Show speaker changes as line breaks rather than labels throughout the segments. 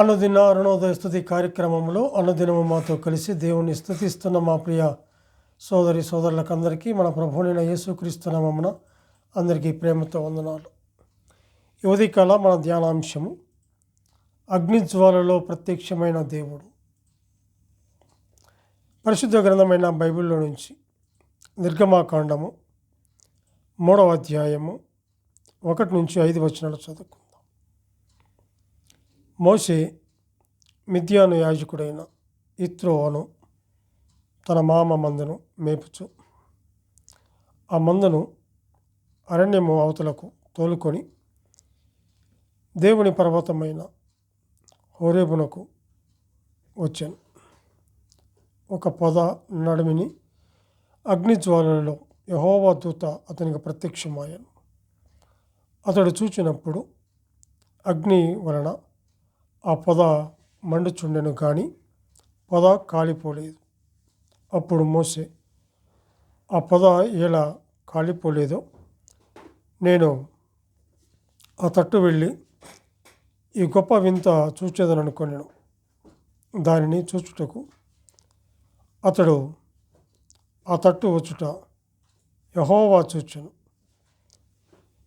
అనుదిన అరుణోదయ స్థుతి కార్యక్రమంలో అనుదినము మాతో కలిసి దేవుని స్థుతిస్తున్న మా ప్రియ సోదరి సోదరులకందరికీ మన ప్రభునైన యేసుక్రీస్తునామమున అందరికీ ప్రేమతో వందనాలు. ఈ కళ మన ధ్యానాంశము అగ్నిజ్వాలలో ప్రత్యక్షమైన దేవుడు. పరిశుద్ధ గ్రంథమైన బైబిల్లో నుంచి నిర్గమాకాండము మూడవ అధ్యాయము ఒకటి నుంచి ఐదు వచనాలు చదువుకుందాం. మోసే మిథ్యాను యాజకుడైన ఇత్రోను తన మామ మందను మేపుచు. ఆ మందను అరణ్యము అవతలకు తోలుకొని దేవుని పర్వతమైన హోరేబునకు వచ్చాను. ఒక పొద నడుమిని అగ్నిజ్వాలలో యహోవా దూత అతనికి ప్రత్యక్షమాయాను. అతడు చూచినప్పుడు అగ్ని వలన ఆ పొద మండుచుండెను కానీ పొద కాలిపోలేదు. అప్పుడు మోసే ఆ పొద ఎలా కాలిపోలేదో నేను ఆ తట్టు వెళ్ళి ఈ గొప్ప వింత చూచేదని అనుకున్నాను దానిని చూచుటకు అతడు ఆ తట్టు వచ్చుట యహోవా చూచాను.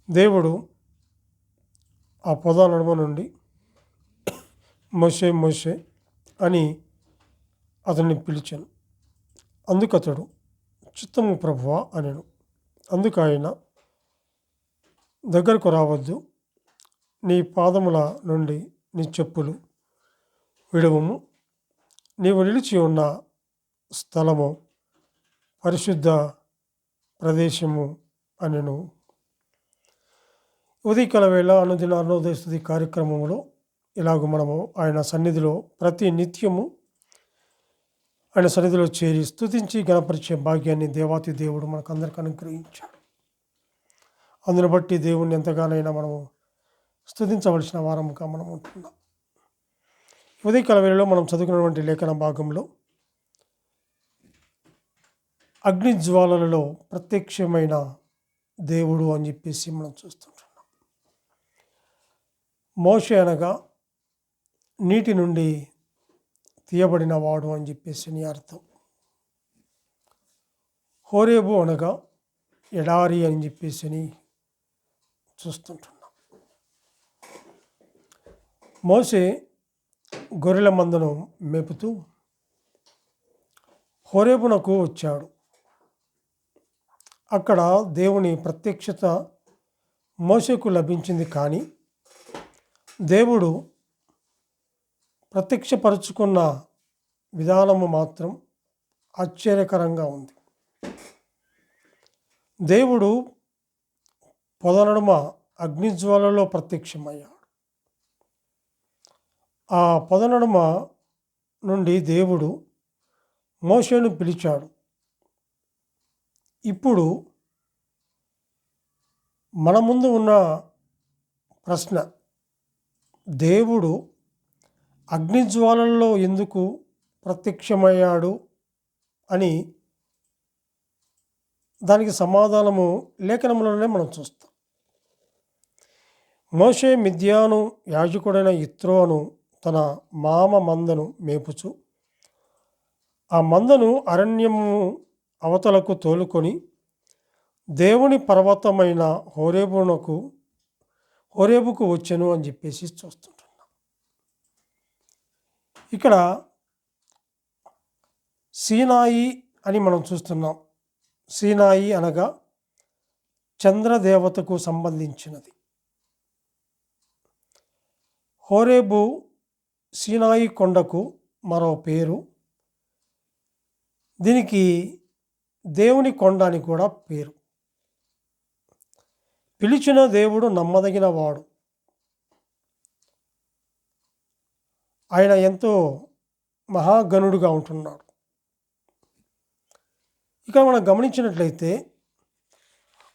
దేవుడు ఆ పొద నడుమ నుండి మోషే మోషే అని అతన్ని పిలిచాను. అందుకు అతడు చిత్తము ప్రభువా అనెను. అందుకు ఆయన దగ్గరకు రావద్దు. నీ పాదముల నుండి నీ చెప్పులు విడవము. నీవు నిలిచి ఉన్న స్థలము పరిశుద్ధ ప్రదేశము అనెను. ఉదయకాల వేళ అనుదిన అరుణోదయ కార్యక్రమంలో ఇలాగ మనము ఆయన సన్నిధిలో ప్రతి నిత్యము ఆయన సన్నిధిలో చేరి స్థుతించి గణపరిచే భాగ్యాన్ని దేవాతి దేవుడు మనకందరికి అనుగ్రహించాడు. అందును బట్టి దేవుణ్ణి ఎంతగానైనా మనము స్తుతించవలసిన వారముగా మనం ఉంటున్నాం. ఉదయకాల వేళలో మనం చదువుకున్నటువంటి లేఖన భాగంలో అగ్ని జ్వాలలలో ప్రత్యక్షమైన దేవుడు అని చెప్పేసి మనం చూస్తుంటున్నాం. మోష అనగా నీటి నుండి తీయబడిన వాడు అని చెప్పేసి నీ అర్థం. హోరేబు అనగా ఎడారి అని చెప్పేసి అని చూస్తుంటున్నాం. మోసే గొర్రెల మందను మేపుతూ హోరేబునకు వచ్చాడు. అక్కడ దేవుని ప్రత్యక్షత మోసకు లభించింది కానీ దేవుడు ప్రత్యక్షపరుచుకున్న విధానము మాత్రం ఆశ్చర్యకరంగా ఉంది. దేవుడు పొదనడుమ అగ్నిజ్వాలలో ప్రత్యక్షమయ్యాడు. ఆ పొదనడుమ నుండి దేవుడు మోషను పిలిచాడు. ఇప్పుడు మన ముందు ఉన్న ప్రశ్న దేవుడు అగ్నిజ్వాలల్లో ఎందుకు ప్రత్యక్షమయ్యాడు అని దానికి సమాధానము లేఖనంలోనే మనం చూస్తాం. మోషే మిథ్యాను యాజకుడైన ఇత్రోను తన మామ మందను మేపుచు ఆ మందను అరణ్యము అవతలకు తోలుకొని దేవుని పర్వతమైన హోరేబునకు హోరేబుకు వచ్చెను అని చెప్పేసి చూస్తుంటారు. ఇక్కడ సీనాయి అని మనం చూస్తున్నాం. సీనాయి అనగా చంద్రదేవతకు సంబంధించినది. హోరేబు సీనాయి కొండకు మరో పేరు. దీనికి దేవుని కొండ అని కూడా పేరు. పిలిచిన దేవుడు నమ్మదగినవాడు ఆయన ఎంతో మహాగణుడుగా ఉంటున్నాడు. ఇక మనం గమనించినట్లయితే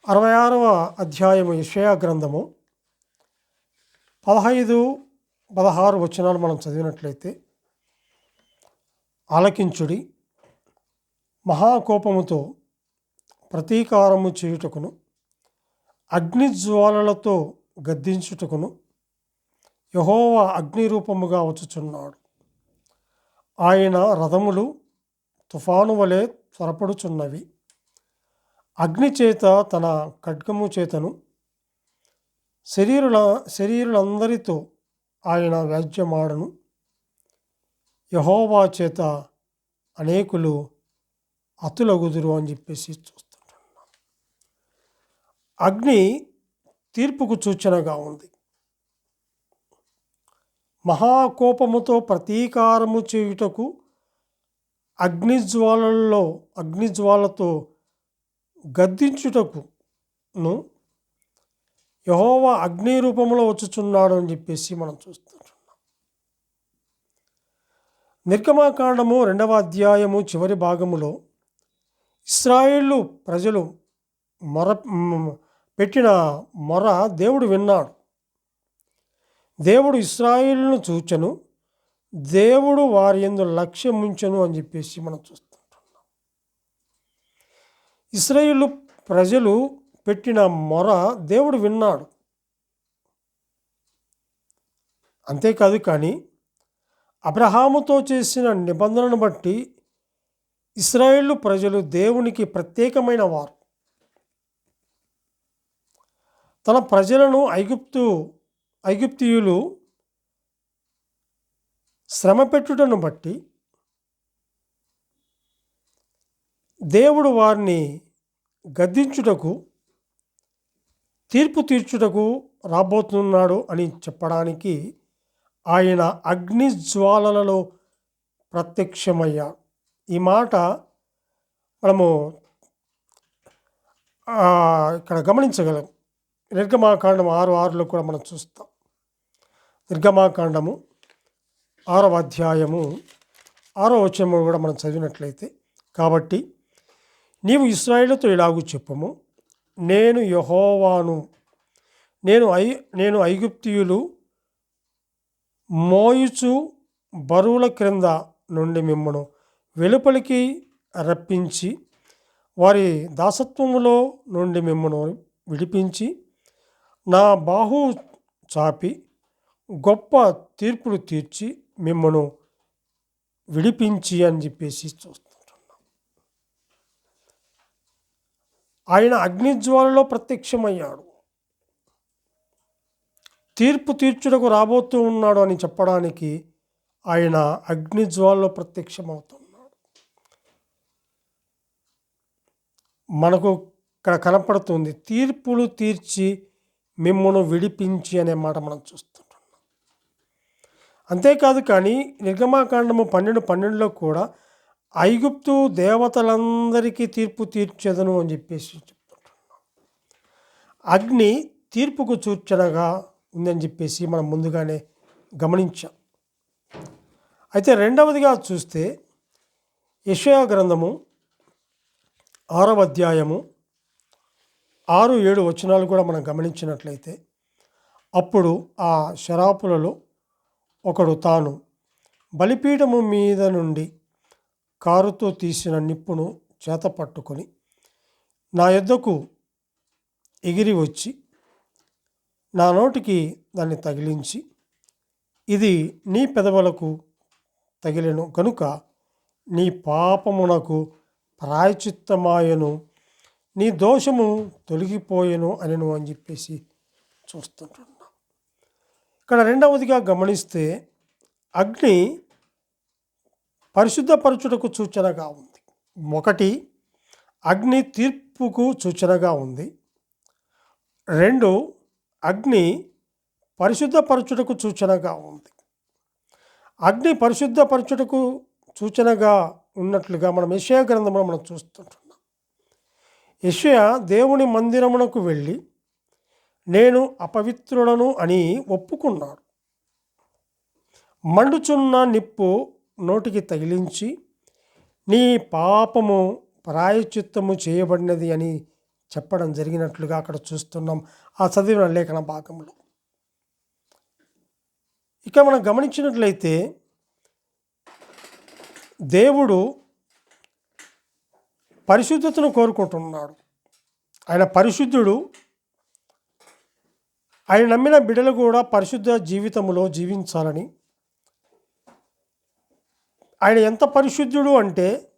అరవై ఆరవ అధ్యాయము యషయా గ్రంథము పదహైదు పదహారు వచనాలు మనం చదివినట్లయితే ఆలకించుడి మహాకోపముతో ప్రతీకారము చేయుటకును అగ్నిజ్వాలలతో గద్దించుటకును యహోవా అగ్ని రూపముగా వచ్చుచున్నాడు. ఆయన రథములు తుఫాను వలె త్వరపడుచున్నవి. అగ్ని చేత తన ఖడ్గము చేతను శరీరుల శరీరులందరితో ఆయన వ్యాజ్యమాడను. యహోవా చేత అనేకులు అతులగుదురు అని చెప్పేసి చూస్తుంటున్నాం. అగ్ని తీర్పుకు సూచనగా ఉంది. మహాకోపముతో ప్రతీకారము చేయుటకు అగ్నిజ్వాలల్లో అగ్నిజ్వాలతో గద్దించుటకును యహోవా అగ్ని రూపంలో వచ్చుచున్నాడు అని చెప్పేసి మనం చూస్తుంటున్నాం. నిర్గమాకాండము రెండవ అధ్యాయము చివరి భాగములో ఇస్రాయేళ్ళు ప్రజలు మొర పెట్టిన మొర దేవుడు విన్నాడు. దేవుడు ఇస్రాయిల్ను చూచను దేవుడు వారి ఎందు లక్ష్యం ఉంచను అని చెప్పేసి మనం చూస్తుంటున్నాం. ఇస్రాయిల్ ప్రజలు పెట్టిన మొర దేవుడు విన్నాడు. అంతేకాదు కానీ అబ్రహాముతో చేసిన నిబంధనను బట్టి ఇస్రాయేలు ప్రజలు దేవునికి ప్రత్యేకమైన వారు. తన ప్రజలను ఐగుప్తు ఐగుప్తియులు శ్రమ పెట్టుటను బట్టి దేవుడు వారిని గద్దించుటకు తీర్పు తీర్చుటకు రాబోతున్నాడు అని చెప్పడానికి ఆయన అగ్ని జ్వాలలలో ప్రత్యక్షమయ్యాడు ఈ మాట మనము ఇక్కడ గమనించగలం. నిర్గమాకాండం ఆరు ఆరులో కూడా మనం చూస్తాం. నిర్గమాకాండము ఆరవ అధ్యాయము ఆరో వచనము కూడా మనం చదివినట్లయితే కాబట్టి నీవు ఇస్రాయేలుతో ఇలాగూ చెప్పము. నేను యహోవాను నేను ఐ నేను ఐగుప్తియులు మోయుచు బరువుల క్రింద నుండి మిమ్మను వెలుపలికి రప్పించి వారి దాసత్వములో నుండి మిమ్మను విడిపించి నా బాహు చాపి గొప్ప తీర్పులు తీర్చి మిమ్మను విడిపించి అని చెప్పేసి చూస్తుంటున్నాం. ఆయన అగ్నిజ్వాలలో ప్రత్యక్షమయ్యాడు. తీర్పు తీర్చుటకు రాబోతూ ఉన్నాడు అని చెప్పడానికి ఆయన అగ్నిజ్వాలలో ప్రత్యక్షమవుతున్నాడు. మనకు ఇక్కడ కనపడుతుంది తీర్పులు తీర్చి మిమ్మను విడిపించి అనే మాట మనం చూస్తుంటున్నాం. అంతేకాదు కానీ నిర్గమాకాండము పన్నెండు పన్నెండులో కూడా ఐగుప్తు దేవతలందరికీ తీర్పు తీర్చేదను అని చెప్పేసి చెప్తుంటున్నాం. అగ్ని తీర్పుకు సూచనగా ఉందని చెప్పేసి మనం ముందుగానే గమనించాం. అయితే రెండవదిగా చూస్తే యెషయా గ్రంథము ఆరవ అధ్యాయము ఆరు ఏడు వచనాలు కూడా మనం గమనించినట్లయితే అప్పుడు ఆ శరాపులలో ఒకడు తాను బలిపీఠము మీద నుండి కారుతో తీసిన నిప్పును చేత పట్టుకొని నా యొద్దకు ఎగిరి వచ్చి నా నోటికి దాన్ని తగిలించి ఇది నీ పెదవులకు తగిలెను కనుక నీ పాపమునకు ప్రాయచిత్తమాయను నీ దోషము తొలగిపోయెను అనను అని చెప్పేసి చూస్తుంటున్నాం. ఇక్కడ రెండవదిగా గమనిస్తే అగ్ని పరిశుద్ధపరచుటకు సూచనగా ఉంది. ఒకటి అగ్ని తీర్పుకు సూచనగా ఉంది. రెండు అగ్ని పరిశుద్ధపరచుటకు సూచనగా ఉంది. అగ్ని పరిశుద్ధపరచుటకు సూచనగా ఉన్నట్లుగా మనం విషయ గ్రంథంలో మనం చూస్తుంటాం యెషయా దేవుని మందిరమునకు వెళ్ళి నేను అపవిత్రుడను అని ఒప్పుకున్నాడు. మండుచున్న నిప్పు నోటికి తగిలించి నీ పాపము ప్రాయచిత్తము చేయబడినది అని చెప్పడం జరిగినట్లుగా అక్కడ చూస్తున్నాం ఆ చదివిన లేఖన భాగంలో. ఇక మనం గమనించినట్లయితే దేవుడు పరిశుద్ధతను కోరుకుంటున్నాడు. ఆయన పరిశుద్ధుడు. ఆయన నమ్మిన బిడ్డలు కూడా పరిశుద్ధ జీవితంలో జీవించాలని. ఆయన ఎంత పరిశుద్ధుడు అంటే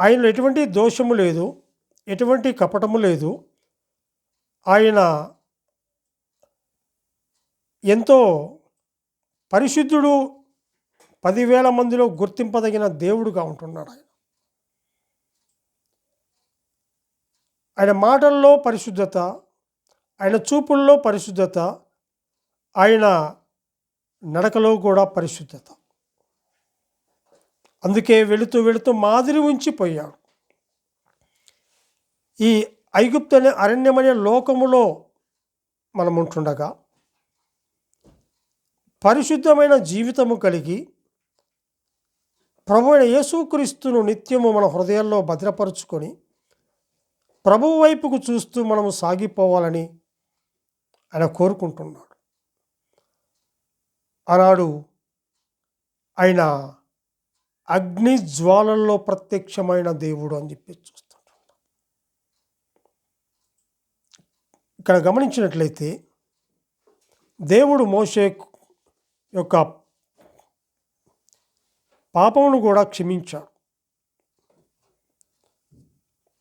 ఆయనలో ఎటువంటి దోషము లేదు ఎటువంటి కపటము లేదు. ఆయన ఎంతో పరిశుద్ధుడు పదివేల మందిలో గుర్తింపదగిన దేవుడుగా ఉంటున్నాడు ఆయన. ఆయన మాటల్లో పరిశుద్ధత ఆయన చూపుల్లో పరిశుద్ధత ఆయన నడకలో కూడా పరిశుద్ధత. అందుకే వెళుతూ వెళుతూ మాదిరి ఉంచిపోయాడు ఈ ఐగుప్తు అనే అరణ్యమనే లోకములో మనం ఉంటుండగా పరిశుద్ధమైన జీవితము కలిగి ప్రభు అయిన యేసుక్రీస్తును నిత్యము మన హృదయాల్లో భద్రపరుచుకొని ప్రభువు వైపుకు చూస్తూ మనము సాగిపోవాలని ఆయన కోరుకుంటున్నాడు. ఆనాడు ఆయన అగ్ని జ్వాలల్లో ప్రత్యక్షమైన దేవుడు అని చెప్పి చూస్తుంటాం. ఇక్కడ గమనించినట్లయితే దేవుడు మోసే యొక్క పాపమును కూడా క్షమించాడు.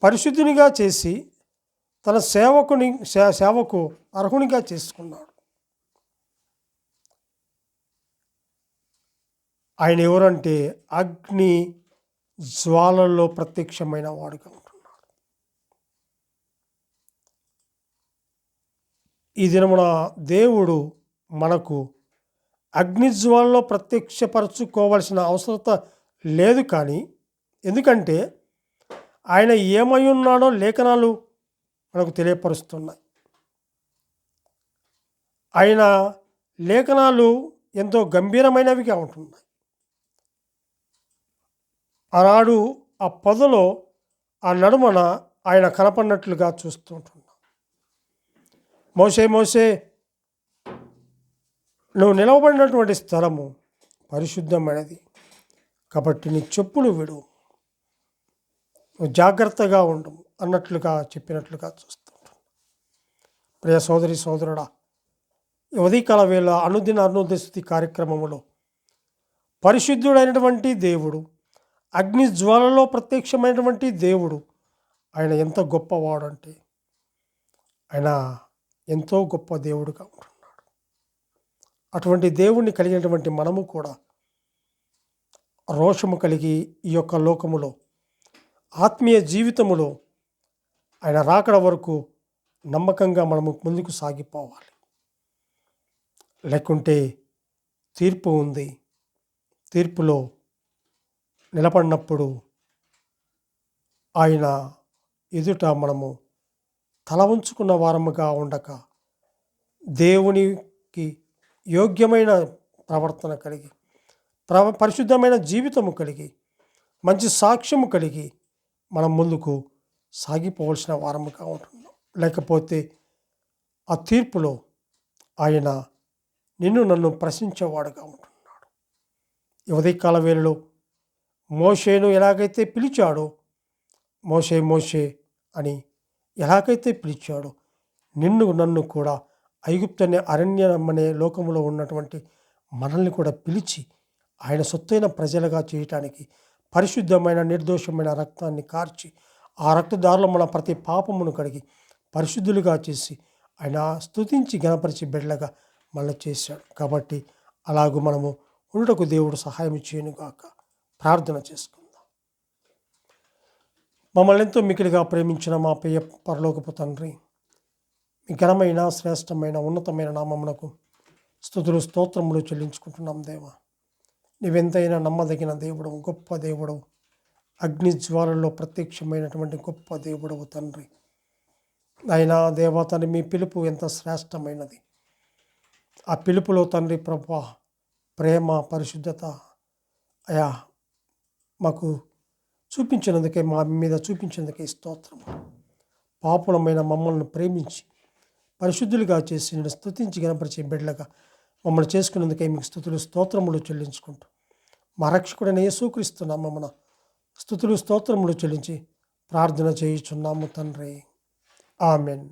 పరిశుద్ధునిగా చేసి తన సేవకుని సేవకు అర్హునిగా చేసుకున్నాడు. ఆయన ఎవరంటే అగ్ని జ్వాలల్లో ప్రత్యక్షమైన వాడుగా ఉంటున్నాడు. ఈ దినమున దేవుడు మనకు అగ్ని జ్వాలలో ప్రత్యక్షపరచుకోవాల్సిన అవసరత లేదు కానీ ఎందుకంటే ఆయన ఏమై ఉన్నాడో లేఖనాలు మనకు తెలియపరుస్తున్నాయి. ఆయన లేఖనాలు ఎంతో గంభీరమైనవిగా ఉంటున్నాయి. ఆనాడు ఆ పొదలో ఆ నడుమన ఆయన కనపడినట్లుగా చూస్తూ ఉంటున్నాం. మోసే మోసే నువ్వు నిలవబడినటువంటి స్థలము పరిశుద్ధమైనది. కాబట్టి నీ చెప్పులు విడు జాగ్రత్తగా ఉండు అన్నట్లుగా చెప్పినట్లుగా చూస్తుంటాం. ప్రియ సోదరి సోదరుడా ఉదయకాల వేళ అనుదిన అనుదస్థితి కార్యక్రమములో పరిశుద్ధుడైనటువంటి దేవుడు అగ్ని జ్వాలలో ప్రత్యక్షమైనటువంటి దేవుడు ఆయన ఎంత గొప్పవాడు అంటే ఆయన ఎంతో గొప్ప దేవుడుగా ఉంటున్నాడు. అటువంటి దేవుణ్ణి కలిగినటువంటి మనము కూడా రోషము కలిగి ఈ యొక్క లోకములో ఆత్మీయ జీవితములో ఆయన రాకడ వరకు నమ్మకంగా మనము ముందుకు సాగిపోవాలి. లేకుంటే తీర్పు ఉంది. తీర్పులో నిలబడినప్పుడు ఆయన ఎదుట మనము తల ఉంచుకున్న వారముగా ఉండక దేవునికి యోగ్యమైన ప్రవర్తన కలిగి ప్ర పరిశుద్ధమైన జీవితము కలిగి మంచి సాక్ష్యము కలిగి మనం ముందుకు సాగిపోవలసిన వారముగా ఉంటున్నాం. లేకపోతే ఆ తీర్పులో ఆయన నిన్ను నన్ను ప్రశ్నించేవాడుగా ఉంటున్నాడు. ఈ ఉదయకాల వేళలో మోషేను ఎలాగైతే పిలిచాడో మోషే మోషే అని ఎలాగైతే పిలిచాడో నిన్ను నన్ను కూడా ఐగుప్తనే అరణ్యమనే లోకంలో ఉన్నటువంటి మనల్ని కూడా పిలిచి ఆయన సొత్తైన ప్రజలుగా చేయటానికి పరిశుద్ధమైన నిర్దోషమైన రక్తాన్ని కార్చి ఆ రక్తదారులు మన ప్రతి పాపమును కడిగి పరిశుద్ధులుగా చేసి ఆయన స్తుతించి గణపరిచి బిడ్డలుగా మళ్ళీ చేశాడు. కాబట్టి అలాగూ మనము ఉండటకు దేవుడు సహాయం చేయనుగాక ప్రార్థన చేసుకుందాం. మమ్మల్ని ఎంతో మికిలిగా ప్రేమించిన మా పేయ పరలోకపు తండ్రి మీ ఘనమైన శ్రేష్టమైన ఉన్నతమైన నామమునకు స్థుతులు స్తోత్రములు చెల్లించుకుంటున్నాం దేవా. నీవెంతైనా నమ్మదగిన దేవుడు గొప్ప దేవుడు అగ్నిజ్వాలలో ప్రత్యక్షమైనటువంటి గొప్ప దేవుడవు తండ్రి. అయినా దేవతని మీ పిలుపు ఎంత శ్రేష్టమైనది. ఆ పిలుపులో తండ్రి ప్రభా ప్రేమ పరిశుద్ధత అయా మాకు చూపించినందుకే మా మీద చూపించినందుకే స్తోత్రం. పాపులమైన మమ్మల్ని ప్రేమించి పరిశుద్ధులుగా చేసి నేను స్తుతించి గణపరిచే బిడ్డలుగా మమ్మల్ని చేసుకునేందుకే మీకు స్థుతులు స్తోత్రములు చెల్లించుకుంటూ. మా రక్షకుడైన యేసుక్రీస్తు మమ్మల్ని స్థుతులు స్తోత్రములు చెల్లించి ప్రార్థన చేయుచున్నాము తండ్రి. ఆమెన్.